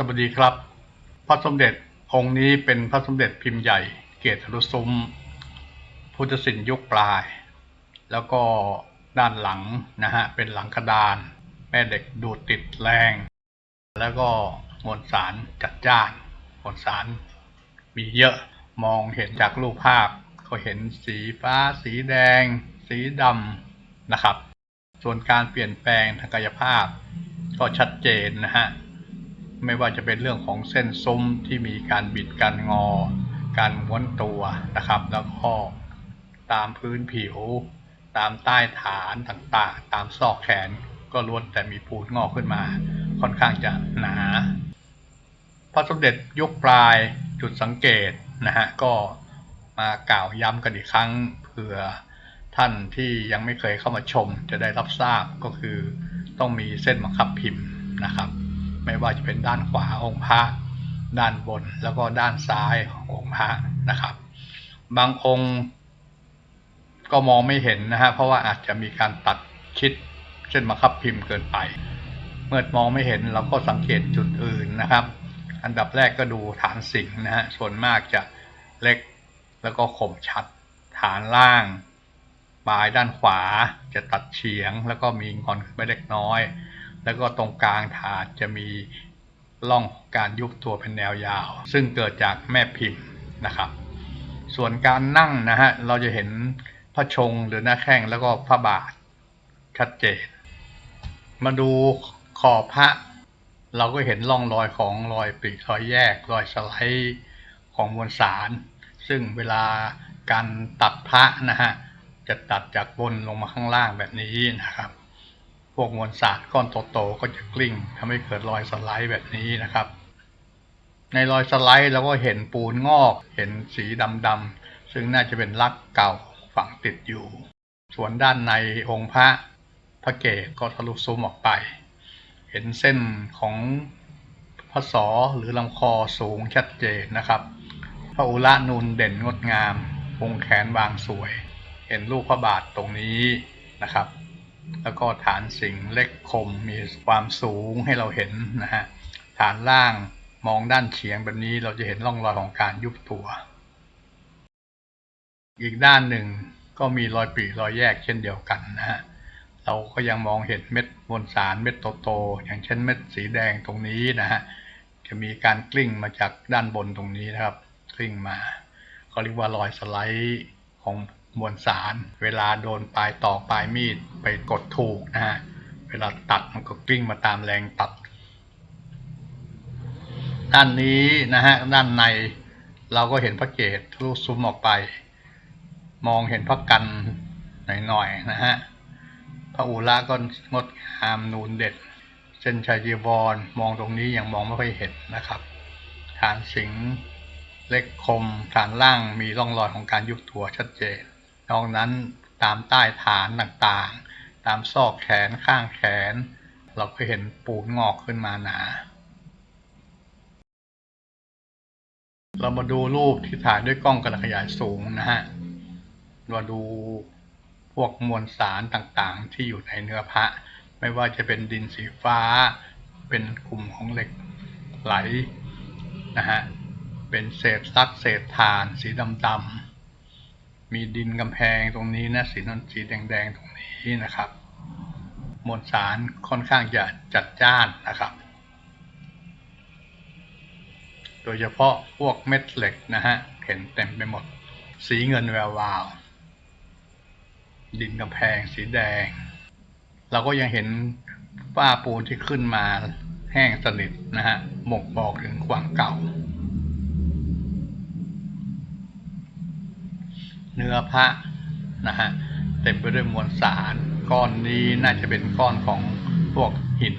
สวัสดีครับ พระสมเด็จองค์นี้เป็นพระสมเด็จพิมพ์ใหญ่ เกตรุซุ้มพุทธศิลป์ยุคปลาย แล้วก็ด้านหลังนะฮะเป็นหลังกระดาน แม่เด็กดูดติดแรง แล้วก็มวลสารจัดจ้านมวลสารมีเยอะมองเห็นจากรูปภาพ ก็เห็นสีฟ้า สีแดง สีดำนะครับ ส่วนการเปลี่ยนแปลงทางกายภาพก็ชัดเจนนะฮะ ไม่ว่าจะเป็นเรื่องของเส้นซุ้มที่มีการบิดการงอ การม้วนตัวนะครับ แล้วก็ตามพื้นผิว ตามใต้ฐานต่างๆ ตามซอกแขนก็ล้วนแต่มีปูดงอกขึ้นมา ค่อนข้างจะหนา พระสมเด็จยุคปลายจุดสังเกตนะฮะก็มากล่าวย้ำกันอีกครั้งเผื่อท่านที่ยังไม่เคยเข้ามาชมจะได้รับทราบก็คือต้องมีเส้นบังคับพิมพ์นะครับ ไม่ว่าจะเป็นด้านขวาองค์พระด้านบนแล้วก็ด้านซ้ายขององค์พระนะครับ บางองค์ก็มองไม่เห็นนะฮะเพราะว่าอาจจะมีการตัดชิดเส้นบังคับพิมพ์เกินไป เมื่อมองไม่เห็นเราก็สังเกตจุดอื่นนะครับ อันดับแรกก็ดูฐานสิงห์นะฮะส่วนมากจะเล็กแล้วก็คมชัด ฐานล่างปลายด้านขวาจะตัดเฉียง แล้วก็มีงอนขึ้นไปเล็กน้อย แล้วก็ตรงกลางถาดจะมีร่องการยุบตัวเป็นแนวยาว ซึ่งเกิดจากแม่พิมพ์นะครับ ส่วนการนั่งนะฮะเราจะเห็นพระชงหรือหน้าแข้งแล้วก็พระบาทชัดเจน มาดูขอบพระเราก็เห็นร่องรอยของรอยปีกรอยแยกรอยสไลด์ของมวลสาร ซึ่งเวลาการตัดพระนะฮะจะตัดจากบนลงมาข้างล่างแบบนี้นะครับ วกมวลสารก้อนโตๆก็จะกลิ้งทำให้เกิดรอยสไลด์แบบนี้นะครับ ในรอยสไลด์เราก็เห็นปูนงอก เห็นสีดำๆซึ่งน่าจะเป็นลักเก่าฝังติดอยู่ ส่วนด้านในองค์พระพระเกศก็ทะลุซุ้มออกไป เห็นเส้นของพระศอหรือลำคอสูงชัดเจนนะครับ พระอุระนูนเด่นงดงามวงแขนบางสวย เห็นลูกพระบาทตรงนี้นะครับ แล้วก็ฐานสิงเล็กคมมีความสูงให้เราเห็นนะฮะฐานล่างมองด้านเฉียงแบบนี้เราจะเห็นร่องรอยของการยุบตัว อีกด้านหนึ่งก็มีรอยปีรอยแยกเช่นเดียวกันนะฮะเราก็ยังมองเห็นเม็ดมวลสารเม็ดโตๆอย่างเช่นเม็ดสีแดงตรงนี้นะฮะจะมีการกลิ้งมาจากด้านบนตรงนี้นะครับ กลิ้งมาเขาเรียกว่ารอยสไลด์ของ มวลสาร เวลาโดนปลายต่อปลายมีดไปกดถูกนะฮะ เวลาตัดมันก็กลิ้งมาตามแรงตัด ด้านนี้นะฮะด้านในเราก็เห็นพระเกศทะลุซุ้มออกไป มองเห็นพระกันหน่อยๆนะฮะพระอุระก็งดงามนูนเด็ดเส้นชายจีวรมองตรงนี้ยังมองไม่ค่อยเห็นนะครับฐานสิงเล็กคมฐานล่างมีร่องรอยของการยุบตัวชัดเจน นอกนั้นตามใต้ฐานต่างๆ ตามซอกแขนข้างแขน เราก็เห็นปูนงอกขึ้นมาหนา เรามาดูรูปที่ถ่ายด้วยกล้องกระขยายสูงนะฮะมาดูพวกมวลสารต่างๆ ที่อยู่ในเนื้อพระ ไม่ว่าจะเป็นดินสีฟ้า เป็นกลุ่มของเหล็กไหลนะฮะ เป็นเศษซักเศษฐานสีดำๆ มีดินกำแพงตรงนี้นะสีนนสีแดงๆตรงนี้นะครับ มวลสารค่อนข้างจะจัดจ้านนะครับ โดยเฉพาะพวกเม็ดเหล็กนะฮะเห็นเต็มไปหมด สีเงินแวววาว ดินกำแพงสีแดง เราก็ยังเห็นฝ้าปูนที่ขึ้นมาแห้งสนิทนะฮะหมกบอกถึงความเก่า เนื้อพระนะฮะเต็มไปด้วยมวลสารก้อนนี้น่าจะเป็นก้อนของพวกหิน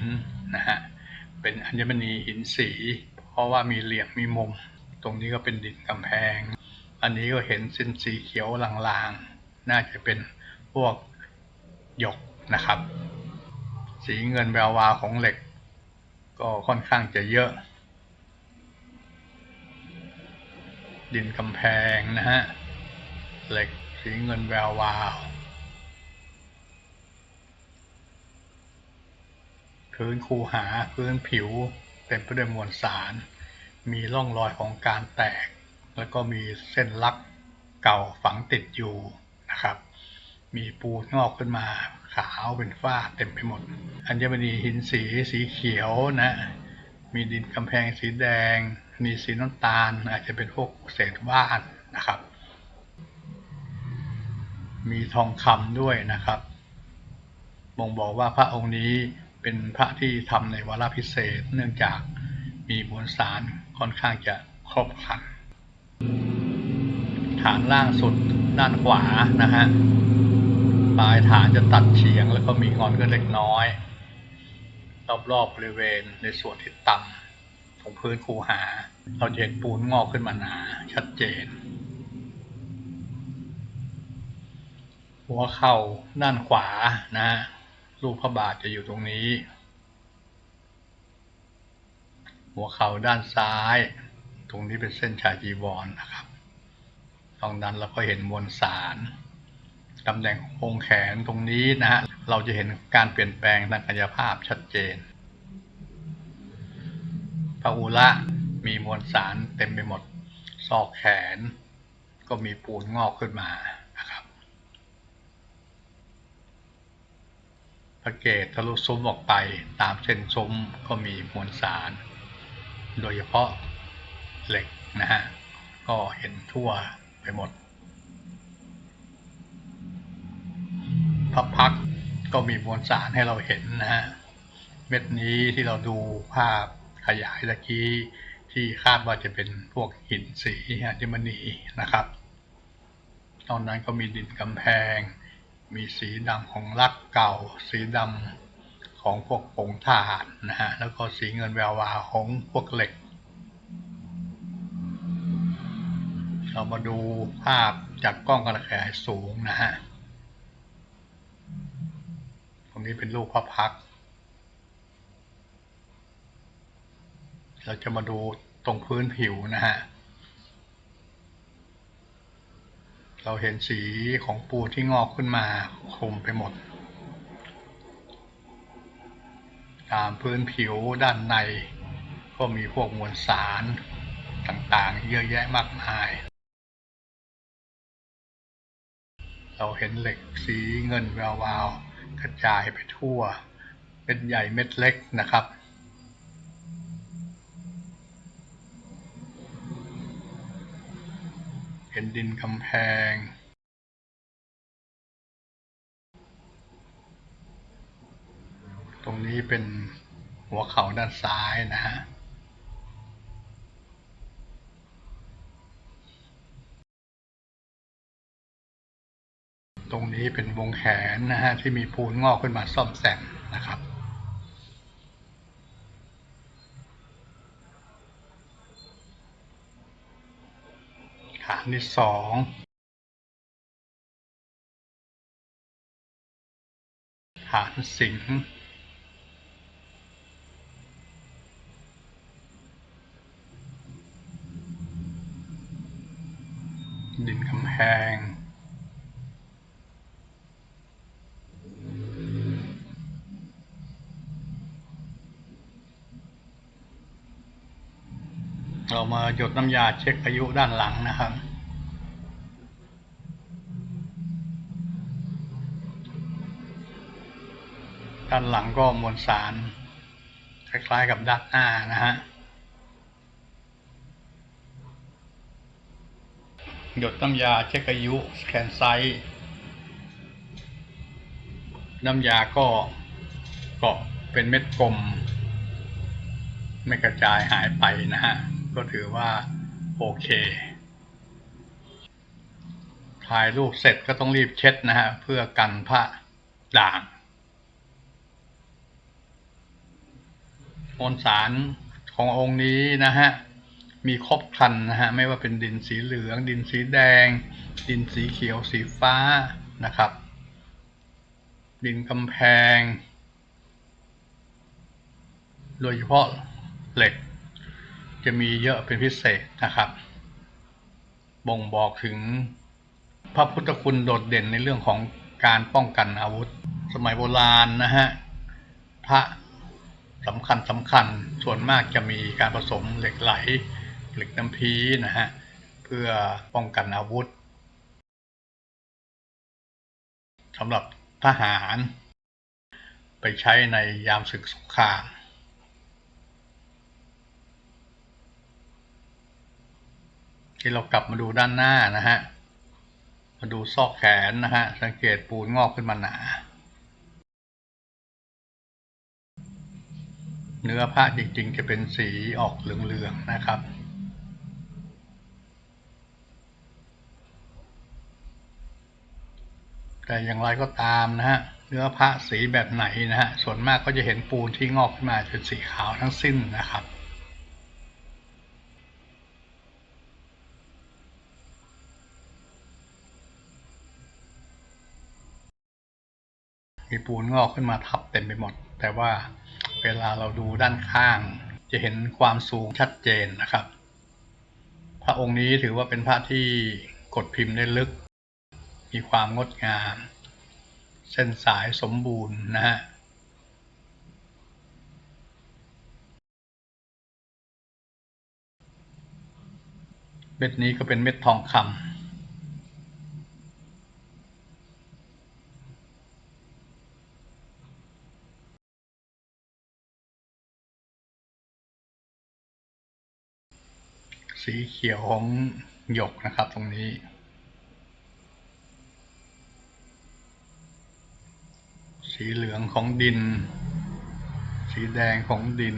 นะฮะเป็นอัญมณีหินสี เพราะว่ามีเหลี่ยมมีมุม ตรงนี้ก็เป็นดินกำแพง อันนี้ก็เห็นเส้นสีเขียวลางๆ น่าจะเป็นพวกหยกนะครับ สีเงินแวววาวของเหล็ก ก็ค่อนข้างจะเยอะ ดินกำแพงนะฮะ เหล็กสีเงินแวววาวพื้นคูหาพื้นผิวเต็มไปด้วยมวลสาร มีร่องรอยของการแตก แล้วก็มีเส้นลักเก่าฝังติดอยู่นะครับ มีปูนงอกขึ้นมาขาวเป็นฝ้าเต็มไปหมด อัญมณีหินสีสีเขียวนะ มีดินกำแพงสีแดง มีสีน้ำตาล อาจจะเป็นพวกเศษว่านนะครับ มีทองคำด้วยนะครับบ่งบอกว่าพระองค์นี้เป็นพระที่ทำในวาระพิเศษ เนื่องจากมีมวลสารค่อนข้างจะครบครัน ฐานล่างสุดด้านขวานะฮะปลายฐานจะตัดเฉียงแล้วก็มีงอนก็เล็กน้อย รอบๆบบริเวณในส่วนที่ต่ำของพื้นคูหา เราเห็นปูนงอกขึ้นมาหนาชัดเจน หัวเข่าด้านขวานะฮะรูปพระบาทจะอยู่ตรงนี้ หัวเข่าด้านซ้าย ตรงนี้เป็นเส้นชายจีวรนนะครับตรงนั้นเราก็เห็นมวลสารตำแหน่งองค์แขนตรงนี้นะฮะเราจะเห็นการเปลี่ยนแปลงทางกายภาพชัดเจนพระอุระมีมวลสารเต็มไปหมด ซอกแขน ก็มีปูนงอกขึ้นมานะครับ พระเกศทะลุซุ้มออกไปตามเส้นซุ้มก็มีมวลสาร โดยเฉพาะเหล็กนะฮะ ก็เห็นทั่วไปหมด พระพักก็มีมวลสารให้เราเห็นนะฮะ เม็ดนี้ที่เราดูภาพขยายตะกี้ที่คาดว่าจะเป็นพวกหินสีอัญมณีนะครับ ตอนนั้นก็มีดินกำแพง มีสีดำของลักเก่า สีดำของพวกผงถ่านนะฮะ แล้วก็สีเงินแวววาวของพวกเหล็ก เรามาดูภาพจากกล้องกระแสสูงนะฮะ ตรงนี้เป็นรูปพระพัก เราจะมาดูตรงพื้นผิวนะฮะ เราเห็นสีของปูที่งอกขึ้นมาคลุมไปหมด ตามพื้นผิวด้านใน ก็มีพวกมวลสารต่างๆ เยอะแยะมากมาย เราเห็นเหล็กสีเงินแวววาวกระจายไปทั่ว เม็ดใหญ่เม็ดเล็กนะครับ นดินกำแพง ตรงนี้เป็นหัวเข่าด้านซ้ายนะฮะตรงนี้เป็นวงแขนนะฮะที่มีปูนงอกขึ้นมาซ่อมแซมนะครับ ฐานที่สองฐานสิงดินกำแพง เรามาหยดน้ำยาเช็คอายุด้านหลังนะครับ ด้านหลังก็มวลสาร คล้ายๆกับด้านหน้านะฮะ หยดน้ำยาเช็คอายุสแกนไซส์น้ำยาก็เกาะเป็นเม็ดกลม ไม่กระจายหายไปนะฮะ ก็ถือว่าโอเค ถ่ายรูปเสร็จก็ต้องรีบเช็ดนะฮะ เพื่อกันผ้าด่าง มวลสารขององค์นี้นะฮะมีครบครันนะฮะไม่ว่าเป็นดินสีเหลือง ดินสีแดง ดินสีเขียวสีฟ้านะครับ ดินกำแพง โดยเฉพาะเหล็ก จะมีเยอะเป็นพิเศษนะครับ บ่งบอกถึงพระพุทธคุณโดดเด่นในเรื่องของการป้องกันอาวุธ สมัยโบราณนะฮะพระ สำคัญสำคัญส่วนมากจะมีการผสมเหล็กไหล เหล็กน้ำพีนะฮะเพื่อป้องกันอาวุธสำหรับทหาร ไปใช้ในยามศึกสงครามที่เรากลับมาดูด้านหน้านะฮะ มาดูซอกแขนนะฮะ สังเกตปูนงอกขึ้นมาหนา เนื้อผ้าจริงๆ จะเป็นสีออกเหลืองๆนะครับ แต่อย่างไรก็ตามนะฮะเนื้อผ้าสีแบบไหนนะฮะส่วนมากก็จะเห็นปูนที่งอกขึ้นมาเป็นสีขาวทั้งสิ้นนะครับมีปูนงอกขึ้นมาทับเต็มไปหมด แต่ว่า เวลาเราดูด้านข้าง จะเห็นความสูงชัดเจนนะครับ พระองค์นี้ถือว่าเป็นพระที่กดพิมพ์ได้ลึก มีความงดงาม เส้นสายสมบูรณ์นะฮะเม็ดนี้ก็เป็นเม็ดทองคำ สีเขียวของหยกนะครับตรงนี้ สีเหลืองของดิน สีแดงของดิน